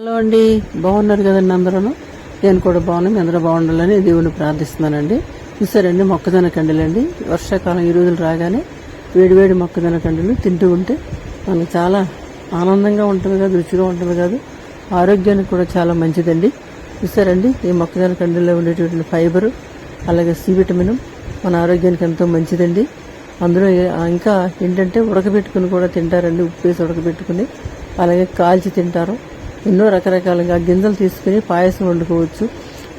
Hello అండి. బాగున్నారు కదండి అందరూ? నేను కూడా బాగున్నాను. అందరూ బాగుండాలని దేవుని ప్రార్థిస్తున్నానండి. చూసారండి మొక్కజొన్న కండలండి. వర్షాకాలం ఈ రోజులు రాగానే వేడివేడి మొక్కజొన్న కండలు తింటూ ఉంటే మనకు చాలా ఆనందంగా ఉంటుంది కాదు రుచిగా ఉంటుంది కాదు. ఆరోగ్యానికి కూడా చాలా మంచిదండి. చూసారండి ఈ మొక్కజొన్న కండల్లో ఉండేటువంటి ఫైబరు అలాగే సి విటమిన్ మన ఆరోగ్యానికి ఎంతో మంచిదండి. అందులో ఇంకా ఏంటంటే ఉడకబెట్టుకుని కూడా తింటారండి. ఉప్పు వేసి ఉడకబెట్టుకుని అలాగే కాల్చి తింటారు. ఎన్నో రకరకాలుగా గింజలు తీసుకుని పాయసం వండుకోవచ్చు.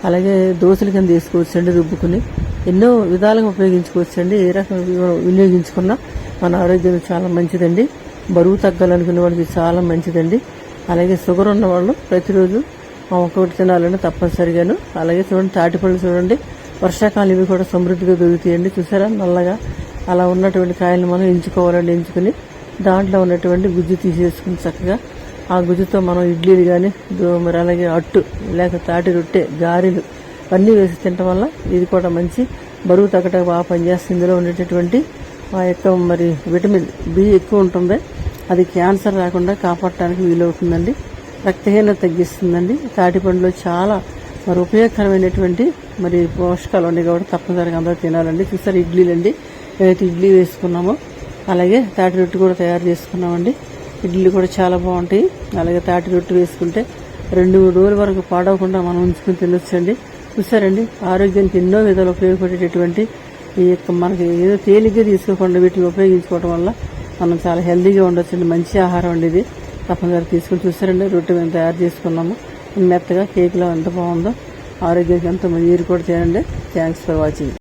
అలాగే దోశల కింద తీసుకోవచ్చు అండి రుబ్బుకుని. ఎన్నో విధాలుగా ఉపయోగించుకోవచ్చు అండి. ఏ రకం వినియోగించుకున్నా మన ఆరోగ్యం చాలా మంచిదండి. బరువు తగ్గాలనుకునే వాళ్ళకి చాలా మంచిదండి. అలాగే షుగర్ ఉన్న వాళ్ళు ప్రతిరోజు ఆ ఒక్కొక్కటి తప్పనిసరిగాను. అలాగే చూడండి తాటిపళ్ళు చూడండి. వర్షాకాలం ఇవి కూడా సమృద్ధిగా దొరుకుతాయండి. చూసారా? నల్లగా అలా ఉన్నటువంటి కాయలను మనం ఎంచుకోవాలండి ఎంచుకుని. దాంట్లో ఉన్నటువంటి గుజ్జు తీసేసుకుని చక్కగా ఆ గుజ్జుతో మనం ఇడ్లీలు కానీ మరి అలాగే అట్టు లేక తాటి రొట్టె గారెలు అన్నీ వేసి తినటం వల్ల ఇది కూడా మంచి బరువు తగ్గటం బాగా పనిచేస్తుంది. ఇందులో ఉండేటటువంటి ఆ యొక్క మరి విటమిన్ బి ఎక్కువ ఉంటుంది అది క్యాన్సర్ రాకుండా కాపాడటానికి వీలవుతుందండి. రక్తహీనత తగ్గిస్తుందండి. తాటిపండులో చాలా మరి ఉపయోగకరమైనటువంటి మరి పోషకాలు ఉన్నాయి కాబట్టి తప్పనిసరిగా అందరూ తినాలండి. చూసారు ఇడ్లీలు అండి ఏదైతే ఇడ్లీ వేసుకున్నామో అలాగే తాటి రొట్టె కూడా తయారు చేసుకున్నామండి. ఇడ్లీ కూడా చాలా బాగుంటాయి. అలాగే తాటి రొట్టె వేసుకుంటే రెండు మూడు రోజుల వరకు పాడవకుండా మనం ఉంచుకుని తినొచ్చండి. చూసారండి? ఆరోగ్యానికి ఎన్నో విధాలు ఉపయోగపడేటటువంటి ఈ యొక్క మనకి ఏదో తేలిగ్గా తీసుకోకుండా వీటిని ఉపయోగించుకోవడం వల్ల మనం చాలా హెల్తీగా ఉండొచ్చండి. మంచి ఆహారం అండి ఇది. తప్పనిసరి తీసుకుని చూసారండి? రొట్టె మేము తయారు చేసుకున్నాము. మెత్తగా కేక్లో ఎంత బాగుందో ఆరోగ్యానికి ఎంత మీరు కూడా చేయండి థ్యాంక్స్ ఫర్ వాచింగ్.